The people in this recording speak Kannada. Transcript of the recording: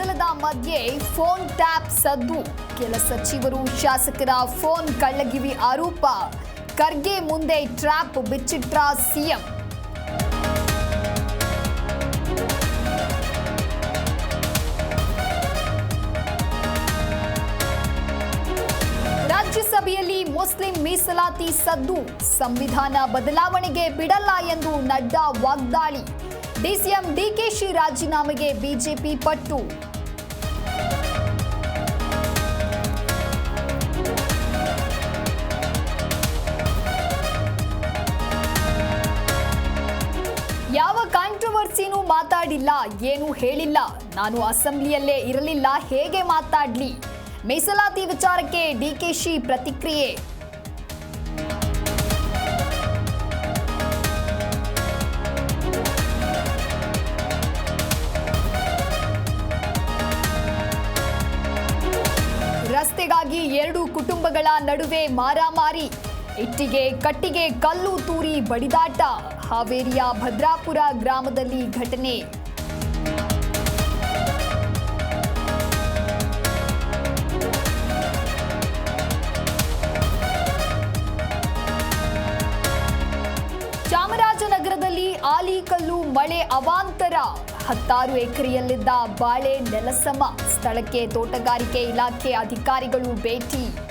ಮಧ್ಯೆ ಫೋನ್ ಟ್ಯಾಪ್ ಸದ್ದು. ಕೆಲ ಸಚಿವರು ಶಾಸಕರ ಫೋನ್ ಕಳ್ಳಗಿವಿ ಆರೋಪ. ಖರ್ಗೆ ಮುಂದೆ ಟ್ರ್ಯಾಪ್ ಬಿಚ್ಚಿಟ್ರ ಸಿಎಂ. ರಾಜ್ಯಸಭೆಯಲ್ಲಿ ಮುಸ್ಲಿಂ ಮೀಸಲಾತಿ ಸದ್ದು. ಸಂವಿಧಾನ ಬದಲಾವಣೆಗೆ ಬಿಡಲ್ಲ ಎಂದು ನಡ್ಡಾ ವಾಗ್ದಾಳಿ. ಡಿಸಿಎಂ ಡಿಕೆಶಿ ರಾಜೀನಾಮೆಗೆ ಬಿಜೆಪಿ ಪಟ್ಟು. ಕಾಂಟ್ರವರ್ಸಿನೂ ಮಾತಾಡಿಲ್ಲ, ಏನೂ ಹೇಳಿಲ್ಲ. ನಾನು ಅಸೆಂಬ್ಲಿಯಲ್ಲೇ ಇರಲಿಲ್ಲ, ಹೇಗೆ ಮಾತಾಡ್ಲಿ? ಮೀಸಲಾತಿ ವಿಚಾರಕ್ಕೆ ಡಿಕೆಶಿ ಪ್ರತಿಕ್ರಿಯೆ. ರಸ್ತೆಗಾಗಿ ಎರಡು ಕುಟುಂಬಗಳ ನಡುವೆ ಮಾರಾಮಾರಿ. ಇಟ್ಟಿಗೆ, ಕಟ್ಟಿಗೆ, ಕಲ್ಲು ತೂರಿ, ಬಡಿದಾಟ. ಹಾವೇರಿಯ ಭದ್ರಾಪುರ ಗ್ರಾಮದಲ್ಲಿ ಘಟನೆ. ಚಾಮರಾಜನಗರದಲ್ಲಿ ಆಲಿಕಲ್ಲು ಮಳೆ ಅವಾಂತರ. ಹತ್ತಾರು ಎಕರೆಯಲ್ಲಿದ್ದ ಬಾಳೆ ನೆಲಸಮ. ಸ್ಥಳಕ್ಕೆ ತೋಟಗಾರಿಕೆ ಇಲಾಖೆ ಅಧಿಕಾರಿಗಳು ಭೇಟಿ.